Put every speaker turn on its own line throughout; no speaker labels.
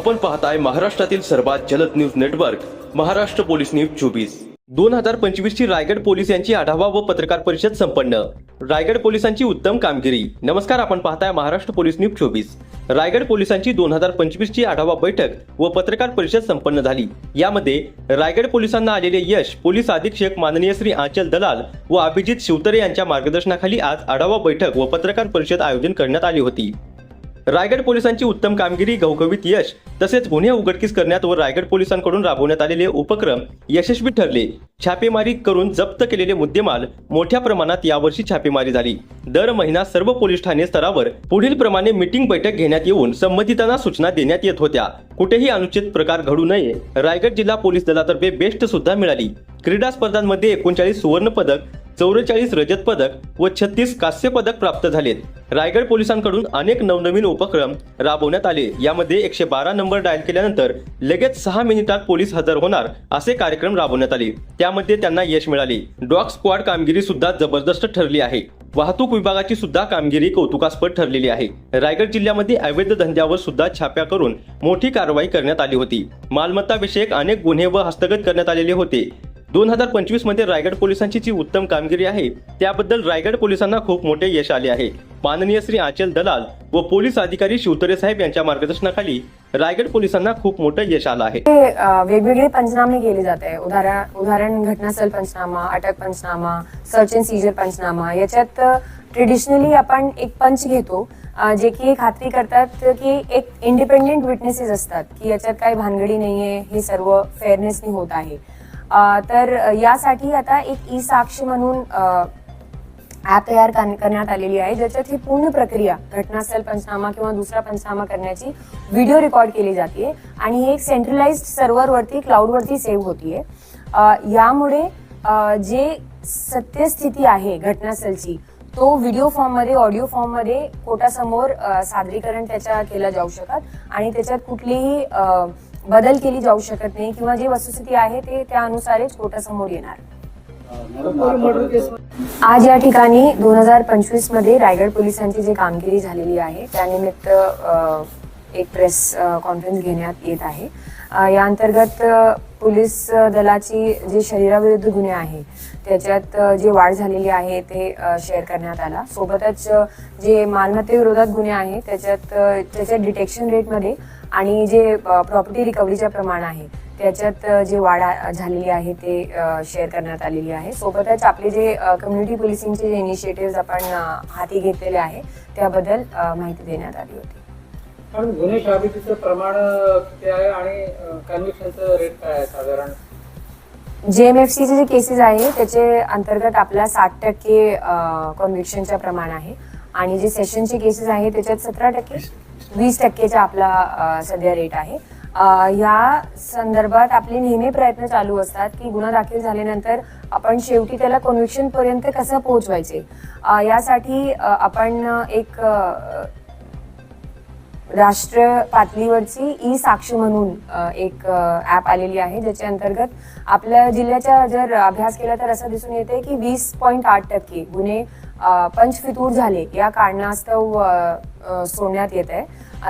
आपण पाहताय महाराष्ट्रातील सर्वात जलद news network Maharashtra police news चोवीस. दोन हजार पंचवीस ची रायगड पोलीस यांची आढावा व पत्रकार परिषद संपन्न. रायगड पोलिसांची उत्तम कामगिरी. नमस्कार आपण पाहताय महाराष्ट्र पोलीस न्यूज चोवीस. रायगड पोलिसांची दोन हजार पंचवीस ची आढावा बैठक व पत्रकार परिषद संपन्न झाली. यामध्ये रायगड पोलिसांना आलेले यश पोलीस अधीक्षक माननीय श्री आंचल दलाल व अभिजित शिवतरे यांच्या मार्गदर्शनाखाली आज आढावा बैठक व पत्रकार परिषद आयोजन करण्यात आली होती. रायगड पोलिसांची उत्तम कामगिरी घवघवीत यश तसेच गुन्हे उघडकीस करण्यात व रायगड पोलिसांकडून राबवण्यात आलेले उपक्रम यशस्वी ठरले. छापेमारी करून जप्त केलेले मुद्देमाल मोठ्या प्रमाणात यावर्षी छापेमारी झाली. दर महिना सर्व पोलीस ठाणे स्तरावर पुढील प्रमाणे मीटिंग बैठक घेण्यात येऊन संबंधितांना सूचना देण्यात येत होत्या. कुठेही अनुचित प्रकार घडू नये रायगड जिल्हा पोलीस दलातर्फे बेस्ट सुद्धा मिळाली. क्रीडा स्पर्धांमध्ये एकोणचाळीस सुवर्ण पदक चौवेचाळीस रजत पदक व छत्तीस कांस्य पदक प्राप्त झालेत. रायगड पोलिसांकडून अनेक नवनवीन उपक्रम राबवण्यात आले. यामध्ये एकशे बारा नंबर डायल केल्यानंतर लगेच सहा मिनिटात पोलीस हजर होणार असे कार्यक्रम राबवण्यात आले. त्यामध्ये त्यांना यश मिळाले. डॉग स्क्वॉड कामगिरी सुद्धा जबरदस्त ठरली आहे. वाहतूक विभागाची सुद्धा कामगिरी कौतुकास्पद ठरलेली आहे. रायगड जिल्ह्यामध्ये अवैध धंद्यावर सुद्धा छाप्या करून मोठी कारवाई करण्यात आली होती. मालमत्ता विषयक अनेक गुन्हे व हस्तगत करण्यात आलेले होते. दोन हजार पंचवीसमध्ये रायगड पोलिसांची जी उत्तम कामगिरी आहे त्याबद्दल रायगड पोलिसांना खूप मोठे यश आले आहे. माननीय श्री आचल दलाल व पोलीस अधिकारी शिवतरे साहेब यांच्या मार्गदर्शनाखाली रायगड पोलिसांना खूप मोठं यश आलं आहे.
वेगवेगळे पंचनामे केले जात आहे. उदाहरण उदाहरण घटनास्थळ पंचनामा अटक पंचनामा सर्च अँड सीजर पंचनामा याच्यात ट्रेडिशनली आपण एक पंच घेतो जे की खात्री करतात की एक इंडिपेंडेंट विटनेसेस असतात की याच्यात काही भानगडी नाहीये हे सर्व फेअरनेसनी होत आहे. तर यासाठी आता एक ई साक्षी म्हणून ॲप ऍप तयार करण्यात आलेली आहे ज्याच्यात ही पूर्ण प्रक्रिया घटनास्थळ पंचनामा किंवा दुसरा पंचनामा करण्याची व्हिडिओ रेकॉर्ड केली जाते आणि हे एक सेंट्रलाइज्ड सर्व्हरवरती क्लाउडवरती सेव्ह होतीये. यामुळे जे सत्यस्थिती आहे घटनास्थळची तो व्हिडिओ फॉर्ममध्ये ऑडिओ फॉर्ममध्ये कोर्टासमोर सादरीकरण त्याच्या केलं जाऊ शकत आणि त्याच्यात कुठलीही बदल केली जाऊ शकत नाही किंवा जी वस्तुस्थिती आहे ते त्यानुसारच कोर्टासमोर येणार. आज या ठिकाणी दोन हजार पंचवीसमध्ये रायगड पोलिसांची जी कामगिरी झालेली आहे त्यानिमित्त एक प्रेस कॉन्फरन्स घेण्यात येत आहे. या अंतर्गत पोलीस दलाची जे शरीराविरुद्ध गुन्हे आहे त्याच्यात जी वाढ झालेली आहे ते शेअर करण्यात आला. सोबतच जे मालमत्तेविरोधात गुन्हे आहे त्याच्यात त्याच्या डिटेक्शन रेटमध्ये आणि जे प्रॉपर्टी रिकव्हरीचं प्रमाण आहे त्याच्यात जे वाढ झालेली आहे ते शेअर करण्यात आलेली आहे. सोबतच आपले जे कम्युनिटी पोलिसिंगचे जे इनिशिएटिव्ह आपण हाती घेतलेले आहे त्याबद्दल माहिती देण्यात आली होती.
पण गुन्हे शाबितीचं प्रमाण किती आहे आणि कन्व्हिक्शनचं रेट काय आहे साधारण?
जे एम एफ सीचे जे केसेस आहे त्याचे अंतर्गत आपला साठ टक्के कन्व्हिक्शनचं प्रमाण आहे. आणि जे सेशनचे केसेस आहे त्याच्यात सतरा टक्के? वीस टक्केचा आपला सध्या रेट आहे. या संदर्भात आपले नेहमी प्रयत्न चालू असतात की गुन्हा दाखल झाल्यानंतर आपण शेवटी त्याला कन्व्हिक्शन पर्यंत कसं पोहोचवायचे? यासाठी आपण एक राष्ट्र पातळीवरची ई साक्ष म्हणून एक ऍप आलेली आहे ज्याच्या अंतर्गत आपल्या जिल्ह्याचा जर अभ्यास केला तर असं दिसून येते की वीस पॉईंट आठ टक्के गुन्हे पंचफितूर झाले. या कारणास्तव सोडण्यात येत आहे.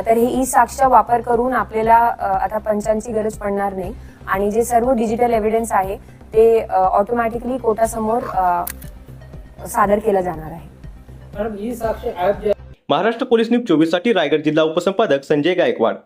तर हे ई साक्षचा वापर करून आपल्याला आता पंचांची गरज पडणार नाही. आणि जे सर्व डिजिटल एव्हिडन्स आहे ते ऑटोमॅटिकली कोर्टासमोर सादर केलं जाणार आहे.
साक्ष
महाराष्ट्र पोलीस न्यूज चोवीससाठी रायगड जिल्हा उपसंपादक संजय गायकवाड.